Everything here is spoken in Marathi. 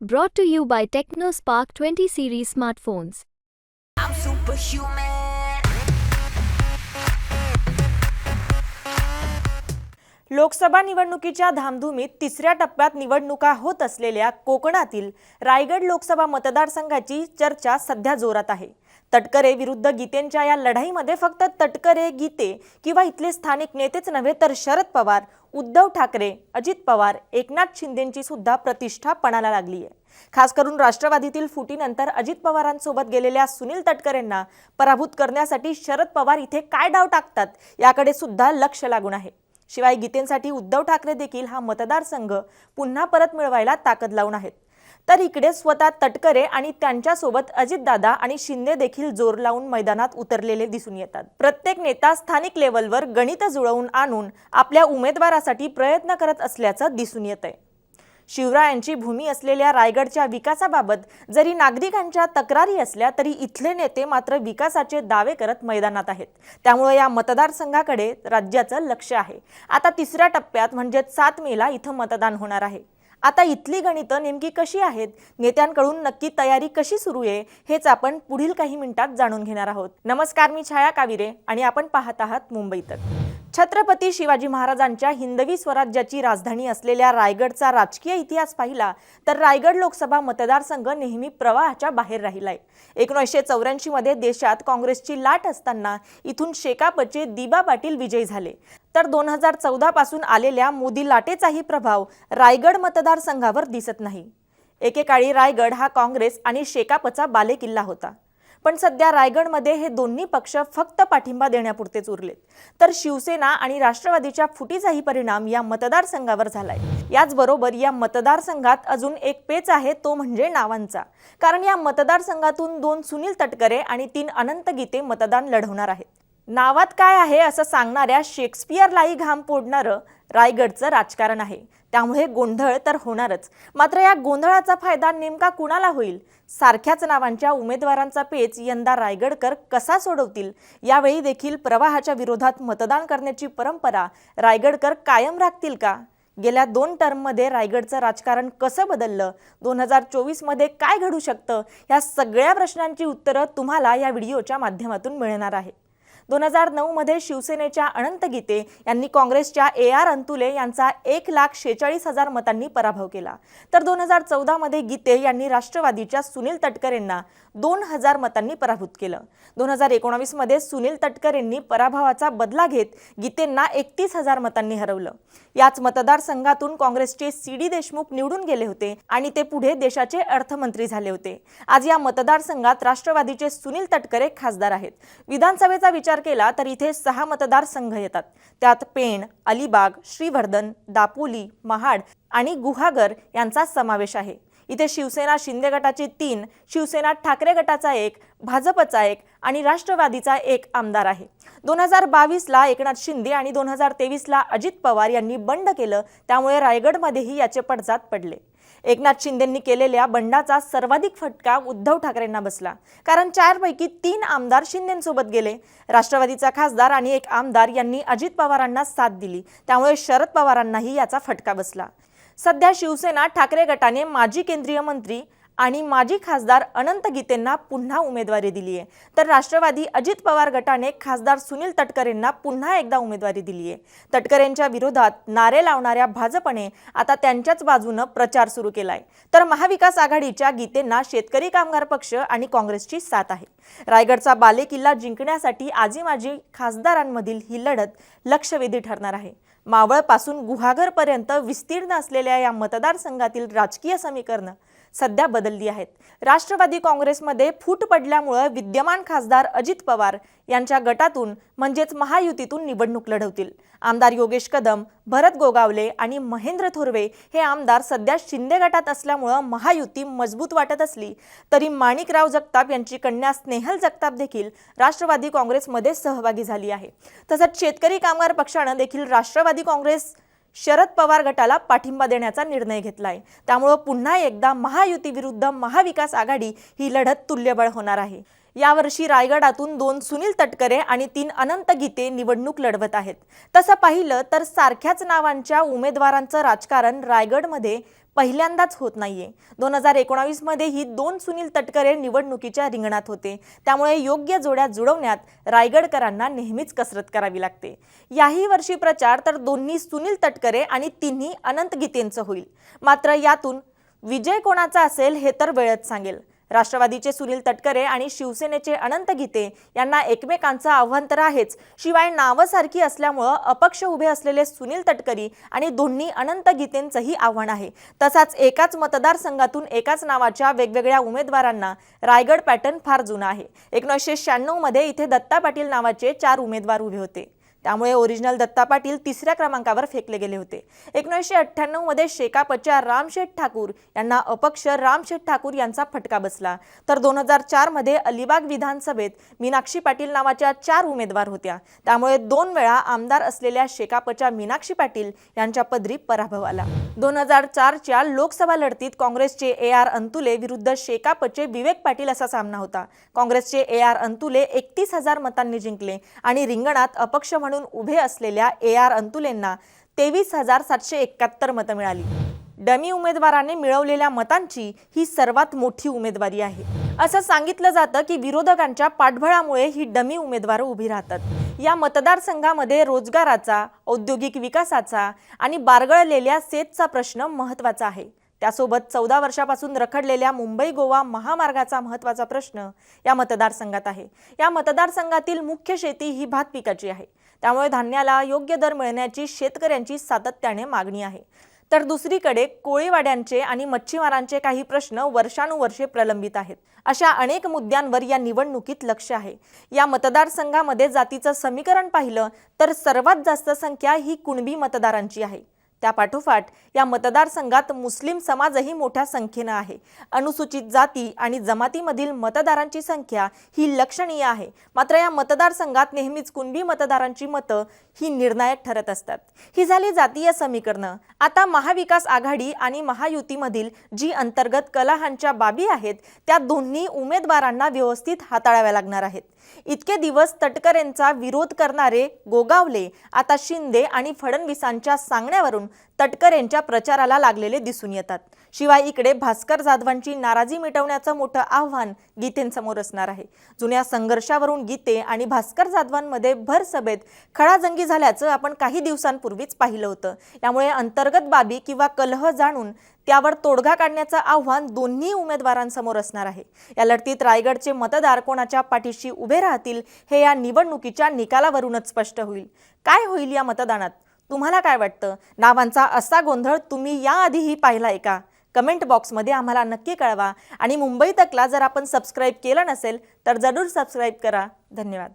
Brought to you by TechnoSpark 20 series smartphones. I'm superhuman. Lok Sabha निवडणुकीच्या धामधुमीत तिसऱ्या टप्प्यात निवडणुका होत असलेल्या कोकणातील रायगड लोकसभा मतदारसंघाची चर्चा सध्या जोरात आहे तटकरे विरुद्ध गीतेंच्या या लढाईमध्ये फक्त तटकरे गीते किंवा इथले स्थानिक नेतेच नव्हे तर शरद पवार उद्धव ठाकरे अजित पवार एकनाथ शिंदेंची सुद्धा प्रतिष्ठा पणाला लागली आहे. खास करून राष्ट्रवादीतील फुटीनंतर अजित पवारांसोबत गेलेल्या सुनील तटकरेंना पराभूत करण्यासाठी शरद पवार इथे काय डाव टाकतात याकडे सुद्धा लक्ष लागून आहे. शिवाय गीतेंसाठी उद्धव ठाकरे देखील हा मतदारसंघ पुन्हा परत मिळवायला ताकद लावून आहेत. तर इकडे स्वतः तटकरे आणि त्यांच्यासोबत अजितदादा आणि शिंदे देखील जोर लावून मैदानात उतरलेले दिसून येतात. प्रत्येक नेता स्थानिक लेवलवर गणित जुळवून आणून आपल्या उमेदवारासाठी प्रयत्न करत असल्याचं दिसून येत आहे शिवरायांची भूमी असलेल्या रायगडच्या विकासाबाबत जरी नागरिकांच्या तक्रारी असल्या तरी इथले नेते मात्र विकासाचे दावे करत मैदानात आहेत. त्यामुळे या मतदारसंघाकडे राज्याचं लक्ष आहे. आता तिसऱ्या टप्प्यात म्हणजेच सात मेला इथं मतदान होणार आहे. आता इथली गणितं नेमकी कशी आहेत? नेत्यांकडून नक्की तयारी कशी सुरू आहे? हेच आपण पुढील काही मिनिटात जाणून घेणार आहोत. नमस्कार मी छाया काविरे आणि आपण पाहत आहात मुंबई तक. छत्रपती शिवाजी महाराजांच्या हिंदवी स्वराज्याची राजधानी असलेल्या रायगडचा राजकीय इतिहास पाहिला तर रायगड लोकसभा मतदारसंघ नेहमी प्रवाहाच्या बाहेर राहिलाय. एकोणीसशे चौऱ्याऐंशीमध्ये देशात काँग्रेसची लाट असताना इथून शेकापचे दिबा पाटील विजयी झाले. तर दोन हजार चौदा पासून आलेल्या मोदी लाटेचाही प्रभाव रायगड मतदारसंघावर दिसत नाही. एकेकाळी रायगड हा काँग्रेस आणि शेकापचा बालेकिल्ला होता. पण सध्या रायगडमध्ये हे दोन्ही पक्ष फक्त पाठिंबा देण्यापुरतेच उरलेत. तर शिवसेना आणि राष्ट्रवादीच्या फुटीचाही परिणाम या मतदारसंघावर झालाय. याचबरोबर या मतदारसंघात अजून एक पेच आहे तो म्हणजे नावांचा. कारण या मतदारसंघातून दोन सुनील तटकरे आणि तीन अनंत गीते मतदान लढवणार आहेत. नावात काय आहे असं सांगणाऱ्या शेक्सपियरलाही घाम पोडणारं रायगडचं राजकारण आहे. त्यामुळे गोंधळ तर होणारच. मात्र या गोंधळाचा फायदा नेमका कुणाला होईल? सारख्याच नावांच्या उमेदवारांचा पेच यंदा रायगडकर कसा सोडवतील? यावेळी देखील प्रवाहाच्या विरोधात मतदान करण्याची परंपरा रायगडकर कायम राखतील का? गेल्या दोन टर्ममध्ये रायगडचं राजकारण कसं बदललं? दोन हजार चोवीसमध्ये काय घडू शकतं? या सगळ्या प्रश्नांची उत्तरं तुम्हाला या व्हिडिओच्या माध्यमातून मिळणार आहे. दोन हजार नऊमध्ये शिवसेनेच्या अनंत गीते यांनी काँग्रेसच्या ए आर अंतुले यांचा एक लाख शेहेचाळीस हजार मतांनी पराभव केला. तर दोन हजार चौदामध्ये गीते यांनी राष्ट्रवादीच्या सुनील तटकरेंना दोन हजार मतांनी पराभूत केलं. दोन हजार एकोणावीसमध्ये सुनील तटकरेंनी पराभवाचा बदला घेत गीतेंना एकतीस हजार मतांनी हरवलं. याच मतदारसंघातून काँग्रेसचे सी डी देशमुख निवडून गेले होते आणि ते पुढे देशाचे अर्थमंत्री झाले होते. आज या मतदारसंघात राष्ट्रवादीचे सुनील तटकरे खासदार आहेत. विधानसभेचा विचार केला तर इथे सहा मतदारसंघ येतात. त्यात पेण अलिबाग श्रीवर्धन दापोली महाड आणि गुहागर यांचा समावेश आहे. इथे शिवसेना शिंदे गटाचे तीन शिवसेना ठाकरे गटाचा एक भाजपचा एक आणि राष्ट्रवादीचा एक आमदार आहे. दोन हजार बावीसला एकनाथ शिंदे आणि दोन हजार तेवीसला अजित पवार यांनी बंड केलं त्यामुळे रायगडमध्येही याचे पडसाद पडले. एकनाथ शिंदेंनी केलेल्या बंडाचा सर्वाधिक फटका उद्धव ठाकरेंना बसला. कारण चारपैकी तीन आमदार शिंदेंसोबत गेले. राष्ट्रवादीचा खासदार आणि एक आमदार यांनी अजित पवारांना साथ दिली. त्यामुळे शरद पवारांनाही याचा फटका बसला. सध्या शिवसेना ठाकरे गटाने माजी केंद्रीय मंत्री आणि माजी खासदार अनंत गीतेंना पुन्हा उमेदवारी दिली आहे. तर राष्ट्रवादी अजित पवार गटाने खासदार सुनील तटकरेंना पुन्हा एकदा उमेदवारी दिली आहे. तटकरेंच्या विरोधात नारे लावणाऱ्या भाजपने आता त्यांच्याच बाजूनं प्रचार सुरू केलाय. तर महाविकास आघाडीच्या गीतेंना शेतकरी कामगार पक्ष आणि काँग्रेसची साथ आहे. रायगडचा बालेकिल्ला जिंकण्यासाठी आजी माजी खासदारांमधील ही लढत लक्षवेधी ठरणार आहे. मावळपासून गुहागरपर्यंत विस्तीर्ण असलेल्या या मतदारसंघातील राजकीय समीकरणं सध्या बदलली आहेत. राष्ट्रवादी काँग्रेसमध्ये फूट पडल्यामुळं विद्यमान खासदार अजित पवार यांच्या गटातून म्हणजेच महायुतीतून निवडणूक लढवतील. आमदार योगेश कदम भरत गोगावले आणि महेंद्र थोरवे हे आमदार सध्या शिंदे गटात असल्यामुळं महायुती मजबूत वाटत असली तरी माणिकराव जगताप यांची कन्या स्नेहल जगताप देखील राष्ट्रवादी काँग्रेसमध्ये सहभागी झाली आहे. तसंच शेतकरी कामगार पक्षानं देखील राष्ट्रवादी काँग्रेस शरद पवार गटाला पाठिंबा देण्याचा निर्णय घेतलाय. त्यामुळं पुन्हा एकदा महायुती विरुद्ध महाविकास आघाडी ही लढत तुल्यबळ होणार आहे. यावर्षी रायगडातून दोन सुनील तटकरे आणि तीन अनंत गीते निवडणूक लढवत आहेत. तसं पाहिलं तर सारख्याच नावांच्या उमेदवारांचं राजकारण रायगडमध्ये पहिल्यांदाच होत नाहीये. दोन हजार एकोणावीसमध्ये ही दोन सुनील तटकरे निवडणुकीच्या रिंगणात होते. त्यामुळे योग्य जोड्या जुळवण्यात रायगडकरांना नेहमीच कसरत करावी लागते. याही वर्षी प्रचार तर दोन्ही सुनील तटकरे आणि तिन्ही अनंत गीतेंचं होईल. मात्र यातून विजय कोणाचा असेल हे तर वेळच सांगेल. राष्ट्रवादीचे सुनील तटकरे आणि शिवसेनेचे अनंत गीते यांना एकमेकांचं आव्हान तर आहेच. शिवाय नावं सारखी असल्यामुळं अपक्ष उभे असलेले सुनील तटकरी आणि दोन्ही अनंत गीतेंचंही आव्हान आहे. तसाच एकाच मतदारसंघातून एकाच नावाच्या वेगवेगळ्या उमेदवारांना रायगड पॅटर्न फार जुना आहे. एकोणीसशे शहाण्णवमध्ये इथे दत्ता पाटील नावाचे चार उमेदवार उभे होते. त्यामुळे ओरिजिनल दत्ता पाटील तिसऱ्या क्रमांकावर फेकले गेले होते. एकोणीसशे अठ्ठ्याण्णवमध्ये शेकापच्या रामशेठ ठाकूर यांना अपक्ष रामशेठ ठाकूर यांचा फटका बसला. तर दोन हजार चारमध्ये अलिबाग विधानसभेत मीनाक्षी पाटील नावाच्या चार उमेदवार होत्या. त्यामुळे दोन वेळा आमदार असलेल्या शेकापच्या मीनाक्षी पाटील यांच्या पदरी पराभव आला. दोन हजार चारच्या लोकसभा लढतीत काँग्रेसचे ए आर अंतुले विरुद्ध शेकापचे विवेक पाटील असा सामना होता. काँग्रेसचे ए आर अंतुले एकतीस हजार मतांनी जिंकले आणि रिंगणात अपक्ष म्हणून उभे असलेल्या ए आर अंतुलेंना तेवीस हजार सातशे एकाहत्तर मतं मिळाली. डमी उमेदवाराने मिळवलेल्या मतांची ही सर्वात मोठी उमेदवारी आहे. असं सांगितलं जातं की विरोधकांच्या पाठबळामुळे ही डमी उमेदवार उभी राहतात. या मतदारसंघामध्ये रोजगाराचा औद्योगिक विकासाचा आणि बारगळलेल्या सेतचा प्रश्न महत्त्वाचा आहे. त्यासोबत चौदा वर्षापासून रखडलेल्या मुंबई गोवा महामार्गाचा महत्त्वाचा प्रश्न या मतदारसंघात आहे. या मतदारसंघातील मुख्य शेती ही भात पिकाची आहे. त्यामुळे धान्याला योग्य दर मिळण्याची शेतकऱ्यांची सातत्याने मागणी आहे. तर दुसरीकडे कोळीवाड्यांचे आणि मच्छीमारांचे काही प्रश्न वर्षानुवर्षे प्रलंबित आहेत. अशा अनेक मुद्द्यांवर या निवडणुकीत लक्ष आहे. या मतदारसंघामध्ये जातीचं समीकरण पाहिलं तर सर्वात जास्त संख्या ही कुणबी मतदारांची आहे. त्यापाठोपाठ या मतदारसंघात मुस्लिम समाजही मोठ्या संख्येनं आहे. अनुसूचित जाती आणि जमातीमधील मतदारांची संख्या ही लक्षणीय आहे. मात्र या मतदारसंघात नेहमीच कुणबी मतदारांची मतं ही निर्णायक ठरत असतात. ही झाली जातीय समीकरणं. आता महाविकास आघाडी आणि महायुतीमधील जी अंतर्गत कलहांच्या बाबी आहेत त्या दोन्ही उमेदवारांना व्यवस्थित हाताळाव्या लागणार आहेत. इतके दिवस तटकरेंचा विरोध करणारे गोगावले आता शिंदे आणि फडणवीसांच्या सांगण्यावरून तटकरेंच्या प्रचाराला लागलेले दिसून येतात. शिवाय इकडे भास्कर जाधवांची नाराजी मिटवण्याचं मोठं आव्हान गीतेंसमोर असणार आहे. जुन्या संघर्षावरून गीते आणि भास्कर जाधवांमध्ये भर सभेत खळाजंगी झाल्याचं आपण काही दिवसांपूर्वीच पाहिलं होतं. यामुळे अंतर्गत बाबी किंवा कलह जाणून त्यावर तोडगा काढण्याचं आव्हान दोन्ही उमेदवारांसमोर असणार आहे. या लढतीत रायगडचे मतदार कोणाच्या पाठीशी उभे राहतील हे या निवडणुकीच्या निकालावरूनच स्पष्ट होईल. काय होईल या मतदानात? तुम्हाला काय वाटतं? नावांचा असा गोंधळ तुम्ही याआधीही पाहिलाय का? कमेंट बॉक्समध्ये आम्हाला नक्की कळवा. आणि मुंबई तकला जर आपण सबस्क्राईब केलं नसेल तर जरूर सबस्क्राईब करा. धन्यवाद.